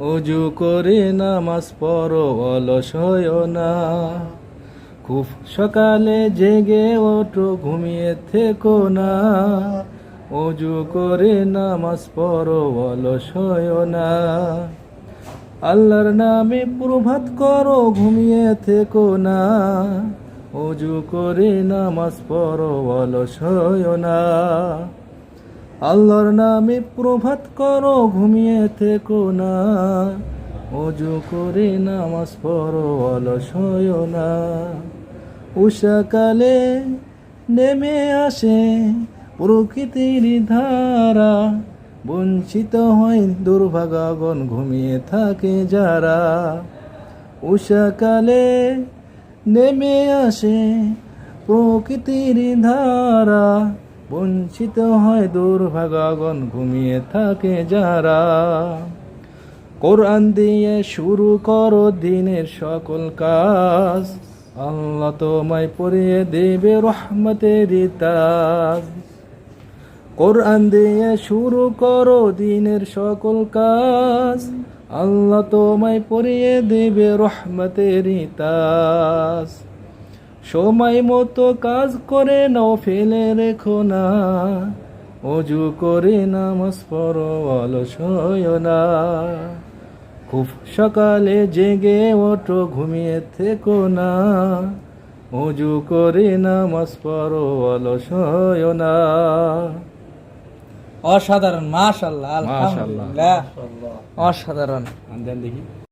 অজু করে নামাজ পড়ো অলস না খুব সকালে জেগে ওঠো, ঘুমিয়ে থেকো না। অজু করে নামাজ পড়ো অলস না আল্লাহর নামে প্রভাত করো, ঘুমিয়ে থেকো না। অজু করে নামাজ পড়ো অলস না আল্লাহর নামে প্রভাত করো, ঘুমিয়ে থেকো না। অজু করে নামাজ পড়ো, অলস না। উষাকালে নেমে আসে প্রকৃতির ধারা। বঞ্চিত হয় দুর্ভাগাগণ, ঘুমিয়ে থাকে যারা। উষাকালে নেমে আসে প্রকৃতির ধারা। বঞ্চিত হয় দুর্ভাগাগণ, ঘুমিয়ে থাকে যারা। কোরআন দিয়ে শুরু করো দিনের সকল কাজ। আল্লাহ তোমায় পড়িয়ে দেবে রহমতের তাজ। কোরআন দিয়ে শুরু করো দিনের সকল কাজ। আল্লাহ তোমায় পড়িয়ে দেবে রহমতের তাজ। সময় মতো কাজ করে নাও ফেলে রেখো না। অজু করে নামাজ পড়ো অলস না। খুব সকালে জেগে ওঠো ঘুমিয়ে থেকো না। অজু করে নামাজ পড়ো অলস না। অসাধারণ মাশাল্লাহ। আলহামদুলিল্লাহ। অসাধারণ। দেখি।